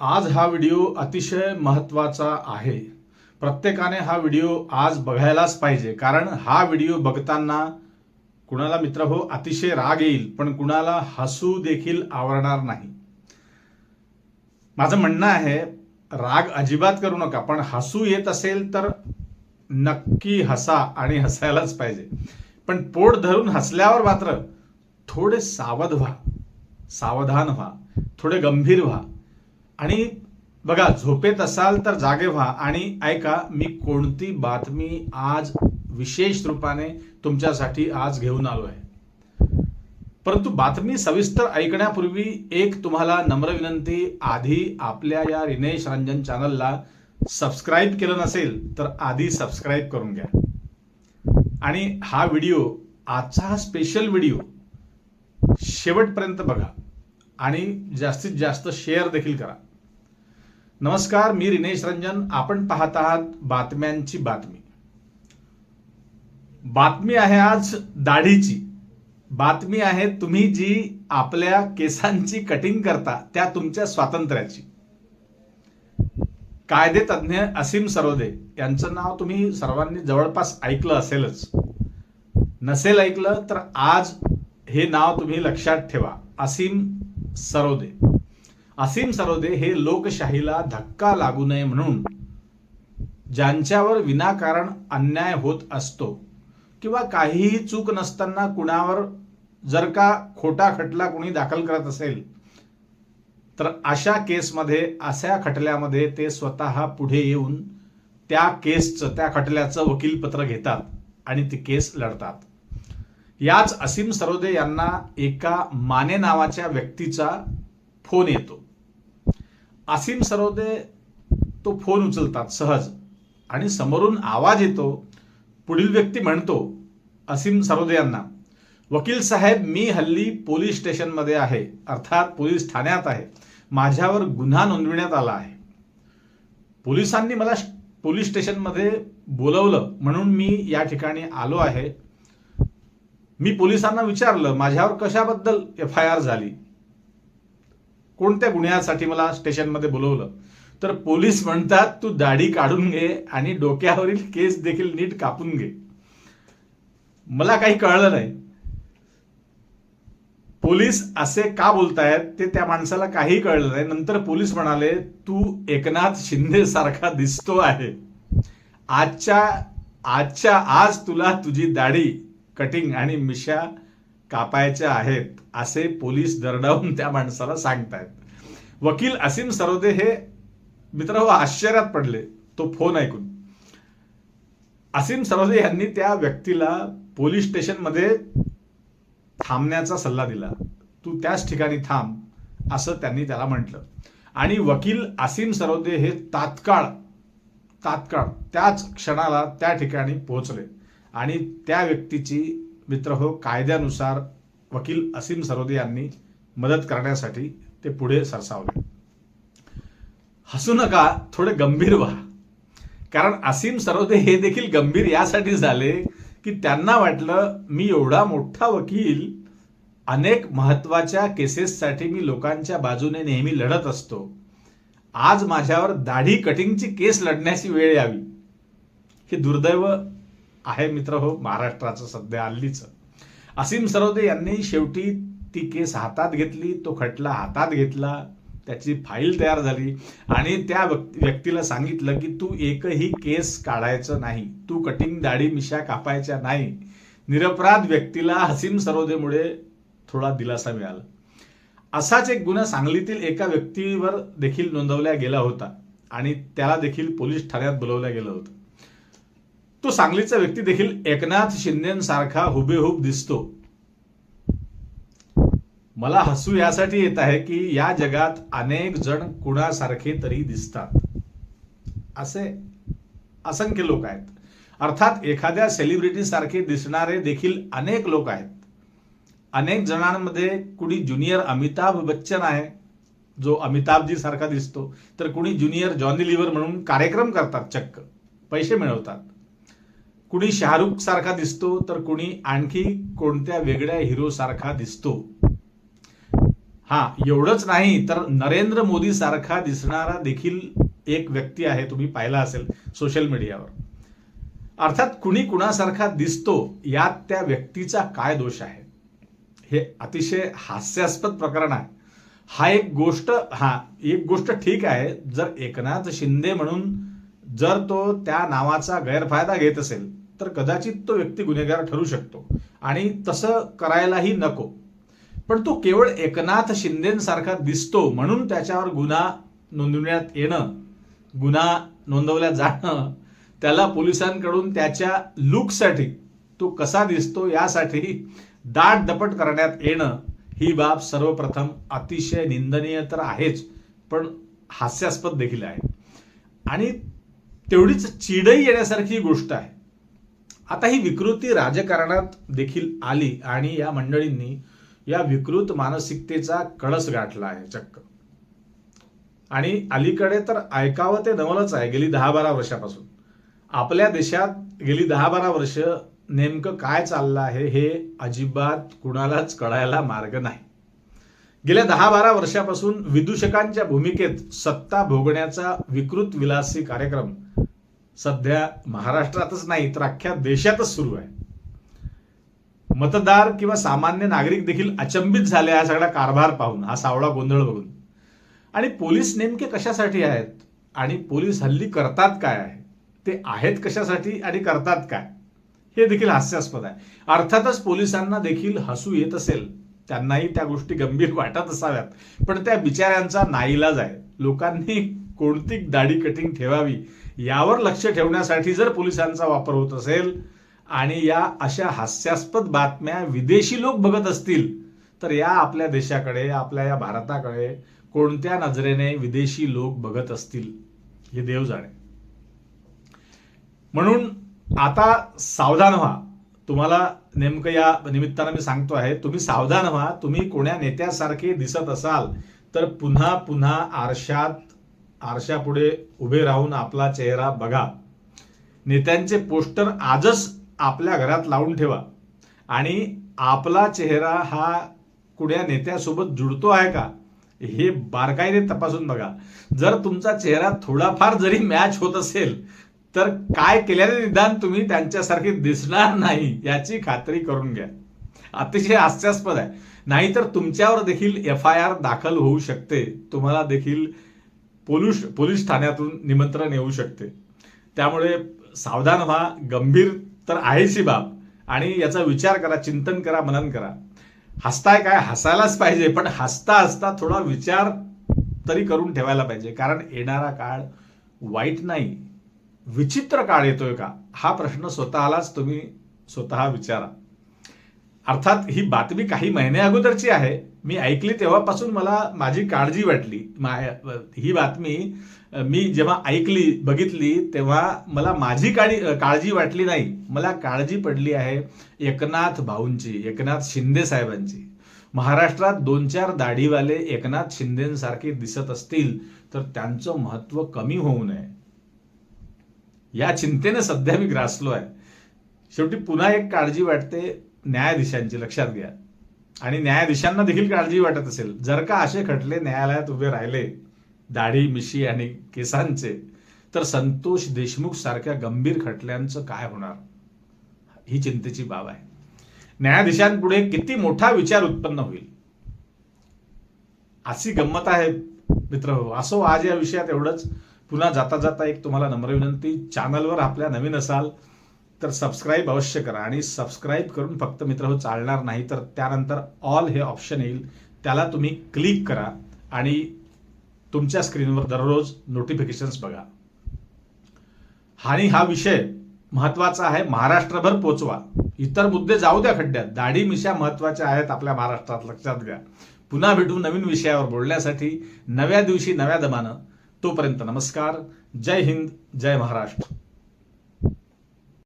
आज हा व्हिडिओ अतिशय महत्त्वाचा आहे. प्रत्येकाने हा व्हिडिओ आज बघायलाच पाहिजे. कारण हा व्हिडिओ बघताना कुणाला मित्र हो अतिशय राग येईल पण कुणाला हसू देखील आवडणार नाही. माझं म्हणणं आहे राग अजिबात करू नका पण हसू येत असेल तर नक्की हसा आणि हसायलाच पाहिजे. पण पोट धरून हसल्यावर मात्र थोडे सावध व्हा. सावधान व्हा. थोडे गंभीर व्हा. आणि बघा झोपेत असाल तर जागे व्हा. आणि ऐका मी कोणती बातमी आज विशेष रूपाने तुमच्यासाठी आज घेऊन आलो आहे परंतु बातमी सविस्तर ऐकण्यापूर्वी एक तुम्हाला नम्र विनंती. आधी आपल्या या रिनेश रंजन चॅनलला सबस्क्राईब केलं नसेल तर आधी सबस्क्राईब करून घ्या. आणि हा व्हिडिओ आजचा हा स्पेशल व्हिडिओ शेवटपर्यंत बघा. आणि जास्तीत जास्त शेअर देखील करा. नमस्कार मी रिनेश रंजन. आपण पाहत आहात बातम्यांची बातमी. बातमी आहे आज दाढीची. बातमी आहे तुम्ही जी आपल्या केसांची कटिंग करता त्या तुमच्या स्वातंत्र्याची. कायदे तज्ज्ञ असीम सरोदे यांचं नाव तुम्ही सर्वांनी जवळपास ऐकलं असेलच. नसेल ऐकलं तर आज हे नाव तुम्ही लक्षात ठेवा. असीम सरोदे. असीम सरोदे हे लोकशाहीला धक्का लागू नये म्हणून ज्यांच्यावर विनाकारण अन्याय होत असतो किंवा काहीही चूक नसताना कुणावर जर का खोटा खटला कुणी दाखल करत असेल तर अशा केसमध्ये अशा खटल्यामध्ये ते स्वतः पुढे येऊन त्या केसचं त्या खटल्याचं वकीलपत्र घेतात आणि ती केस लढतात. याच असीम सरोदे यांना एका माने नावाच्या व्यक्तीचा फोन येतो. असीम सरोदे तो फोन उचलतात सहज आणि समोरून आवाज येतो. पुढील व्यक्ती म्हणतो असीम सरोदे यांना वकील साहेब मी हल्ली पोलीस स्टेशनमध्ये आहे. अर्थात पोलीस ठाण्यात आहे. माझ्यावर गुन्हा नोंदविण्यात आला आहे. पोलिसांनी मला श- पोलीस स्टेशनमध्ये बोलवलं. म्हणून मी या ठिकाणी आलो आहे. मी पोलिसांना विचारलं माझ्यावर कशाबद्दल एफ आय आर झाली? कोणत्या गुन्ह्यासाठी मला स्टेशनमध्ये बोलवलं? तर पोलीस म्हणतात तू दाढी काढून घे आणि डोक्यावरील केस देखील नीट कापून घे. मला काही कळलं नाही. पोलीस असे का बोलतायत ते त्या माणसाला काही कळलं नाही. नंतर पोलीस म्हणाले तू एकनाथ शिंदे सारखा दिसतो आहे. आजच्या आजच्या आज तुला तुझी दाढी कटिंग आणि मिशा कापायच्या आहेत असे पोलीस दरडावून त्या माणसाला सांगतायत. वकील असीम सरोदे हे मित्र हो आश्चर्यात पडले. तो फोन ऐकून. असीम सरोदे यांनी त्या व्यक्तीला पोलीस स्टेशनमध्ये थांबण्याचा सल्ला दिला. तू त्याच ठिकाणी थांब असं त्यांनी त्याला म्हटलं. आणि वकील असीम सरोदे हे तात्काळ तात्काळ त्याच क्षणाला त्या ठिकाणी पोहोचले. आणि त्या व्यक्तीची मित्र हो कायद्यानुसार वकील असीम सरोदे यांनी मदत करण्यासाठी ते पुढे सरसावले. हसू नका थोडे गंभीर व्हा. कारण असीम सरोदे हे देखील गंभीर यासाठी झाले की त्यांना वाटलं मी एवढा मोठा वकील अनेक महत्त्वाच्या केसेससाठी मी लोकांच्या बाजूने नेहमी लढत असतो. आज माझ्यावर दाढी कटिंगची केस लढण्याची वेळ यावी. हे दुर्दैव आहे मित्र हो महाराष्ट्राचं सध्या हल्लीचं. असीम सरोदे यांनी शेवटी ती केस हातात घेतली तो खटला हातात घेतला त्याची फाईल तयार झाली आणि त्या व्यक्- व्यक्तीला सांगितलं की तू एकही केस काढायचं नाही तू कटिंग दाढी मिशा कापायच्या नाही. निरपराध व्यक्तीला हसीम सरोदेमुळे थोडा दिलासा मिळाला. असाच एक गुन्हा सांगलीतील एका व्यक्तीवर देखील नोंदवला गेला होता आणि त्याला देखील पोलीस ठाण्यात बोलवलं गेलं होतं. तो सांगलीचा व्यक्ती देखील एकनाथ शिंदेसारखा हुबेहूब दिसतो. मला हसू यासाठी येत आहे की या जगात अनेक जण कुणासारखे तरी दिसतात. असे असंख्य लोक आहेत. अर्थात एखाद्या सेलिब्रिटी सारखे दिसणारे देखील अनेक लोक आहेत. अनेक जणांमध्ये कुणी ज्युनियर अमिताभ बच्चन आहे जो अमिताभजी सारखा दिसतो. तर कुणी ज्युनियर जॉनी लिव्हर म्हणून कार्यक्रम करतात चक्क. पैसे मिळवतात. कुणी शाहरुख सारखा दिसतो तर कुणी आणखी कोणत्या वेगळ्या हिरो सारखा दिसतो? हा एवढंच नाही तर नरेंद्र मोदी सारखा दिसणारा देखील एक व्यक्ती आहे तुम्ही पाहिला असेल सोशल मीडियावर अर्थात कुणी कुणासारखा दिसतो यात त्या व्यक्तीचा काय दोष आहे? हे अतिशय हास्यास्पद प्रकरण आहे. हा एक गोष्ट हा एक गोष्ट ठीक आहे जर एकनाथ शिंदे म्हणून जर तो त्या नावाचा गैरफायदा घेत असेल तर कदाचित तो व्यक्ती गुन्हेगार ठरू शकतो. आणि तसं करायलाही नको. पण तो केवळ एकनाथ शिंदेसारखा दिसतो म्हणून त्याच्यावर गुन्हा नोंदवण्यात येणं गुन्हा नोंदवल्या जाणं त्याला पोलिसांकडून त्याच्या लुकसाठी तो कसा दिसतो यासाठी दाट दपट करण्यात येणं ही बाब सर्वप्रथम अतिशय निंदनीय तर आहेच पण हास्यास्पद देखील आहे. आणि तेवढीच चिडही येण्यासारखी गोष्ट आहे. आता ही विकृती राजकारणात देखील आली आणि या मंडळींनी या विकृत मानसिकतेचा कळस गाठला आहे चक्क. आणि अलीकडे तर ऐकावं ते नवलच आहे गेली दहा बारा वर्षापासून. आपल्या देशात गेली दहा बारा वर्ष नेमकं काय चाललं आहे हे अजिबात कुणालाच कळायला मार्ग नाही. गेल्या दहा बारा वर्षापासून विदूषकांच्या भूमिकेत सत्ता भोगण्याचा विकृत विलासी कार्यक्रम सध्या महाराष्ट्रातच नाही तर अख्ख्या देशातच सुरू आहे. मतदार किंवा सामान्य नागरिक देखील अचंबित झाले हा सगळा कारभार पाहून हा सावळा गोंधळ बघून. आणि पोलीस नेमके कशासाठी आहेत? आणि पोलीस हल्ली करतात काय आहे? ते आहेत कशासाठी आणि करतात काय? हे देखील हास्यास्पद आहे. अर्थातच पोलिसांना देखील हसू येत असेल त्यांनाही त्या गोष्टी गंभीर वाटत असाव्यात. पण त्या बिचाऱ्यांचा नाईलाज आहे. लोकांनी कोणती दाढी कटिंग ठेवावी? यावर लक्ष ठेवण्यासाठी जर पोलिसांचा वापर होत असेल आणि या अशा हास्यास्पद बातम्या विदेशी लोक बघत असतील तर या आपल्या देशाकडे आपल्या या भारताकडे कोणत्या नजरेने विदेशी लोक बघत असतील हे देव जाणे. म्हणून आता सावधान व्हा. तुम्हाला नेमकं या निमित्तानं मी सांगतो आहे तुम्ही सावधान व्हा. तुम्ही कोण्या नेत्यासारखे दिसत असाल तर पुन्हा पुन्हा आरशात आरशापुढे उभे राहून आपला चेहरा बघा. नेत्यांचे पोस्टर आजच आपल्या घरात लावून ठेवा. आणि आपला चेहरा हा कुण्या नेत्यासोबत जुळतो आहे का? हे बारकाईने तपासून बघा. जर तुमचा चेहरा थोडाफार जरी मॅच होत असेल तर काय केल्याने निदान तुम्ही त्यांच्यासारखे दिसणार नाही याची खात्री करून घ्या. अतिशय हास्यास्पद आहे. नाहीतर तुमच्यावर देखील एफ आय आर दाखल होऊ शकते. तुम्हाला देखील पोलीस पोलीस ठाण्यातून निमंत्रण येऊ शकते. त्यामुळे सावधान व्हा गंभीर तर आहेच ही बाब. आणि याचा विचार करा चिंतन करा मनन करा. हसताय काय? हसायलाच पाहिजे पण हसता हसता थोडा विचार तरी करून ठेवायला पाहिजे. कारण येणारा काळ वाईट नाही. विचित्र काळ येतोय का? हा प्रश्न स्वतःलाच तुम्ही स्वतः विचारा. अर्थात ही बातमी काही महिने अगोदरची आहे. मी ऐकली तेव्हापासून मला माझी काळजी वाटली. ही बातमी मी जेव्हा ऐकली बघितली तेव्हा मला माझी काळी काळजी वाटली नाही. मला काळजी पडली आहे एकनाथ भाऊंची एकनाथ शिंदे साहेबांची. महाराष्ट्रात दोन चार दाढीवाले एकनाथ शिंदेसारखे दिसत असतील तर त्यांचं महत्त्व कमी होऊ नये. या चिंतेने सध्या मी ग्रासलो आहे शेवटी पुन्हा एक काळजी वाटते. न्यायाधीशांची लक्षात घ्या. आणि न्यायाधीशांना देखील काळजी वाटत असेल. जर का असे खटले न्यायालयात उभे राहिले दाढी मिशी आणि केसांचे तर संतोष देशमुख सारख्या गंभीर खटल्यांचं काय होणार? ही चिंतेची बाब आहे. न्यायाधीशांपुढे किती मोठा विचार उत्पन्न होईल? अशी गंमत आहे मित्र हो. असो आज या विषयात एवढंच. पुन्हा जाता जाता एक तुम्हाला नम्र विनंती. चॅनलवर आपल्या नवीन असाल तर सबस्क्राईब अवश्य करा. आणि सबस्क्राईब करून फक्त मित्र हो चालणार नाही तर त्यानंतर ऑल हे ऑप्शन येईल. त्याला तुम्ही क्लिक करा आणि तुमच्या स्क्रीनवर दररोज नोटिफिकेशन्स बघा. आणि हा विषय महत्त्वाचा आहे. महाराष्ट्रभर पोचवा. इतर मुद्दे जाऊ द्या खड्ड्यात. दाढी मिशा महत्त्वाच्या आहेत आपल्या महाराष्ट्रात. लक्षात घ्या. पुन्हा भेटू नवीन विषयावर बोलण्यासाठी. नव्या दिवशी नव्या दमानं. तोपर्यंत नमस्कार. जय हिंद जय महाराष्ट्र.